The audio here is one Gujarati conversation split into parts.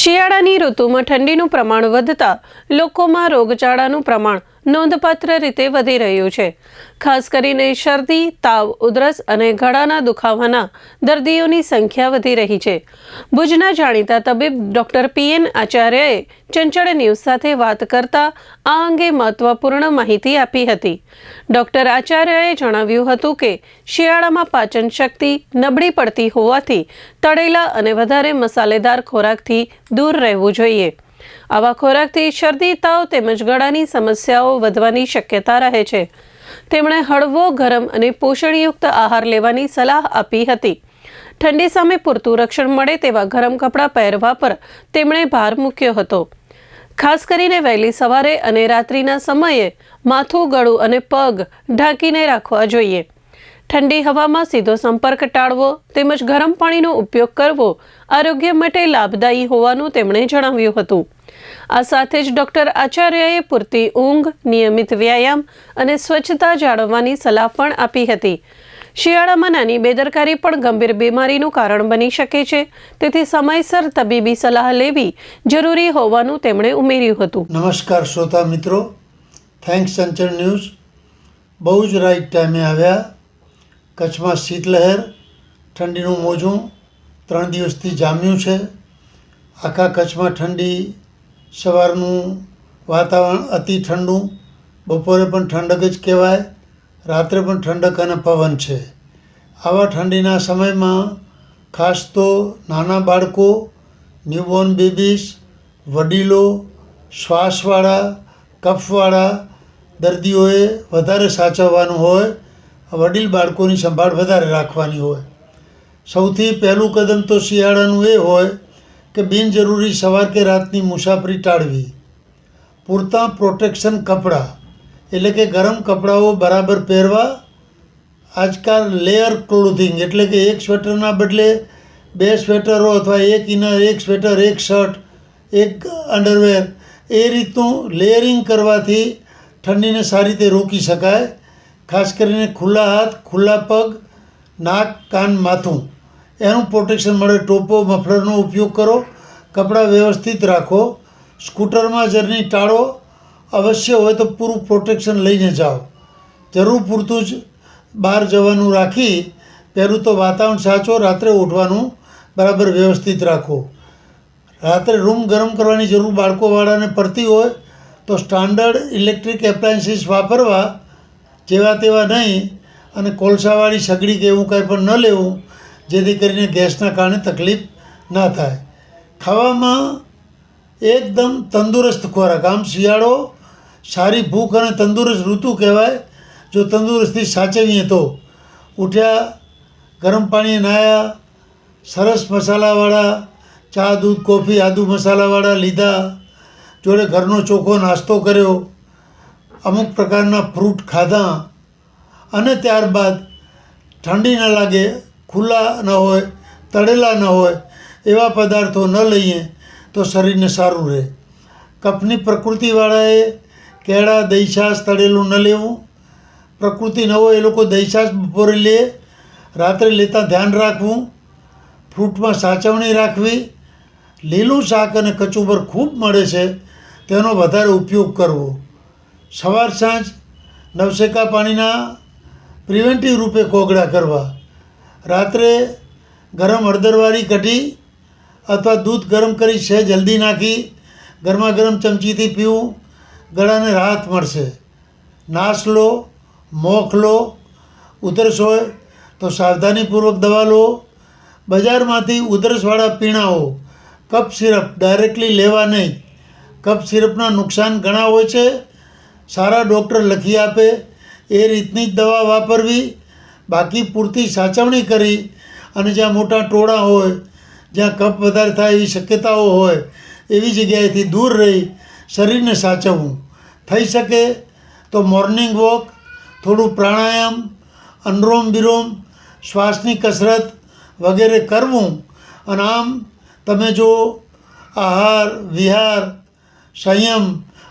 શિયાળાની ઋતુમાં ઠંડીનું પ્રમાણ વધતા લોકોમાં રોગચાળાનું પ્રમાણ નોંધપાત્ર રીતે વધી રહ્યું છે. ખાસ કરીને શરદી, તાવ, ઉધરસ અને ગળાના દુખાવાના દર્દીઓની સંખ્યા વધી રહી છે. ભુજના જાણીતા તબીબ ડોક્ટર પીએન આચાર્યએ ચંચળ ન્યૂઝ સાથે વાત કરતા આ અંગે મહત્વપૂર્ણ માહિતી આપી હતી. ડોક્ટર આચાર્યએ જણાવ્યું હતું કે, શિયાળામાં પાચન શક્તિ નબળી પડતી હોવાથી તળેલા અને વધારે મસાલેદાર ખોરાકથી દૂર રહેવું જોઈએ. આવા ખોરાકથી શરદી, તાવ તેમજ ગળાની સમસ્યાઓ વધવાની શક્યતા રહે છે. તેમણે હળવો, ગરમ અને પોષણયુક્ત આહાર લેવાની સલાહ આપી હતી. ઠંડી સામે પૂરતું રક્ષણ મળે તેવા ગરમ કપડાં પહેરવા પર તેમણે ભાર મૂક્યો હતો. ખાસ કરીને વહેલી સવારે અને રાત્રિના સમયે માથું, ગળું અને પગ ઢાંકીને રાખવા જોઈએ. ઠંડી હવામાં સીધો સંપર્ક ટાળવો તેમજ ગરમ પાણીનો ઉપયોગ કરવો આરોગ્ય માટે લાભદાયી હોવાનું તેમણે જણાવ્યું હતું. આ સાથે જ ડોક્ટર આચાર્યએ પૂરતી ઊંઘ, નિયમિત વ્યાયામ અને સ્વચ્છતા જાળવવાની સલાહ પણ આપી હતી. શિયાળામાં નાની બેદરકારી પણ ગંભીર બીમારીનું કારણ બની શકે છે. તેથી સમયસર તબીબી સલાહ લેવી જરૂરી હોવાનું તેમણે ઉમેર્યું હતું. નમસ્કાર શ્રોતા મિત્રો. Thanks Sanchar news. બહુ જ રાઈટ ટાઈમે આવ્યા. કચ્છમાં શીતલહેર, ઠંડીનું મોજું ત્રણ દિવસથી જામ્યું છે. આખા કચ્છમાં ઠંડી, સવારનું વાતાવરણ અતિ ઠંડુ, બપોરે પણ ઠંડક જ કહેવાય, રાત્રે પણ ઠંડક અને પવન છે. આવા ઠંડીના સમયમાં ખાસ તો નાના બાળકો ન્યૂબોર્ન બેબીઝ વડીલો, શ્વાસવાળા, કફવાળા દર્દીઓએ વધારે સાચવવાનું હોય વડીલ બાળકોની સંભાળ વધારે રાખવાની હોય. સૌથી પહેલું કદમ તો શિયાળાનું એ હોય કે બિનજરૂરી સવાર કે રાતની મુસાફરી ટાળવી. પૂરતા પ્રોટેક્શન કપડાં, એટલે કે ગરમ કપડાઓ બરાબર પહેરવા. આજકાલ લેયર ક્લોથિંગ, એટલે કે એક સ્વેટરના બદલે બે સ્વેટરો અથવા એક ઇનર, એક સ્વેટર, એક શર્ટ, એક અંડરવેર, એ રીતનું લેયરિંગ કરવાથી ઠંડીને સારી રીતે રોકી શકાય. ખાસ કરીને ખુલ્લા હાથ, ખુલ્લા પગ, નાક, કાન, માથું. એનું પ્રોટેક્શન મળે. ટોપો, મફલરનો ઉપયોગ કરો. કપડાં વ્યવસ્થિત રાખો. સ્કૂટરમાં જર્ની ટાળો અવશ્ય હોય તો પૂરું પ્રોટેક્શન લઈને જાઓ. જરૂર પૂરતું જ બહાર જવાનું રાખી પહેલું તો વાતાવરણ સાચો, રાત્રે ઉઠવાનું બરાબર વ્યવસ્થિત રાખો. રાત્રે રૂમ ગરમ કરવાની જરૂર બાળકોવાળાને પડતી હોય તો સ્ટાન્ડર્ડ ઇલેક્ટ્રિક એપ્લાયન્સીસ વાપરવા જેવા તેવા નહીં અને કોલસાવાળી સગડી કે એવું કાંઈ પણ ન લેવું, જેથી કરીને ગેસના કારણે તકલીફ ના થાય. ખાવામાં એકદમ તંદુરસ્ત ખોરાક. આમ શિયાળો સારી ભૂખ અને તંદુરસ્ત ઋતુ કહેવાય. જો તંદુરસ્તી સાચવીએ તો ઉઠ્યા, ગરમ પાણી નાહ્યા, સરસ મસાલાવાળા ચા, દૂધ, કોફી, આદુ મસાલાવાળા લીધા, જોડે ઘરનો ચોખ્ખો નાસ્તો કર્યો અમુક પ્રકારના ફ્રૂટ ખાધા અને ત્યારબાદ ઠંડી ન લાગે, ખુલ્લા ન હોય, તળેલા ન હોય, એવા પદાર્થો ન લઈએ તો શરીરને સારું રહે. કફની પ્રકૃતિવાળાએ કેળા દહીં છાશ તળેલું ન લેવું. પ્રકૃતિ ન હોય એ લોકો દહીં છાશ બપોરે લે, રાત્રે લેતા ધ્યાન રાખવું. ફ્રૂટમાં સાચવણી રાખવી. લીલું શાક અને કચુંબર ખૂબ મળે છે, તેનો વધારે ઉપયોગ કરવો. સવાર સાંજ નવશેકા પાણીના પ્રિવેન્ટિવ રૂપે કોગળા કરવા, રાત્રે ગરમ હળદરવાળી કઢી અથવા દૂધ ગરમ કરી છે જલ્દી નાખી ગરમા ગરમ ચમચીથી પીવું, ગળાને રાહત મળશે. નાશ લો, મોખ લો, ઉધરસ હોય તો સાવધાનીપૂર્વક દવા લો. બજારમાંથી ઉધરસવાળા પીણાઓ, કપ સિરપ ડાયરેક્ટલી લેવા નહીં. કપ સિરપના નુકસાન ઘણા હોય છે. સારા ડૉક્ટર લખી આપે, એ રીતની જ દવા વાપરવી, બાકી પૂરતી સાચવણી કરી, અને જ્યાં મોટા ટોળા હોય, જ્યાં કફ વધારે થાય એવી શક્યતાઓ હોય, એવી જગ્યાએથી દૂર રહી, શરીરને સાચવવું. થઈ શકે તો મોર્નિંગ વોક, થોડું પ્રાણાયામ, અનરોમ વિરોમ શ્વાસની કસરત વગેરે કરવું, અને આમ તમે જો આહાર, વિહાર, સંયમ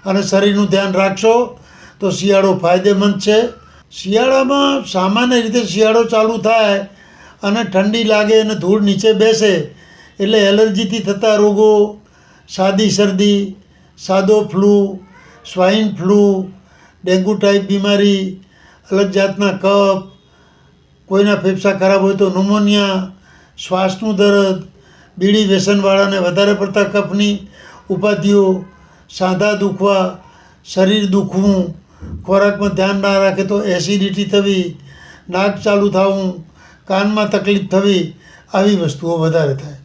અને શરીરનું ધ્યાન રાખશો તો શિયાળો ફાયદેમંદ છે. શિયાળામાં સામાન્ય રીતે શિયાળો ચાલુ થાય અને ઠંડી લાગે અને ધૂળ નીચે બેસે એટલે એલર્જીથી થતા રોગો, સાદી શરદી, સાદો flu swine flu, dengue type બીમારી, અલગ જાતના કફ, કોઈના ફેફસા ખરાબ હોય તો ન્યુમોનિયા શ્વાસનું દર્દ, બીડી વ્યસનવાળાને વધારે પડતા કફની ઉપાધિઓ સાંધા દુખવા, શરીર દુખવું, ખોરાકમાં ધ્યાન ના રાખે તો એસિડિટી થવી, નાક ચાલુ થવું, કાનમાં તકલીફ થવી, આવી વસ્તુઓ વધારે થાય.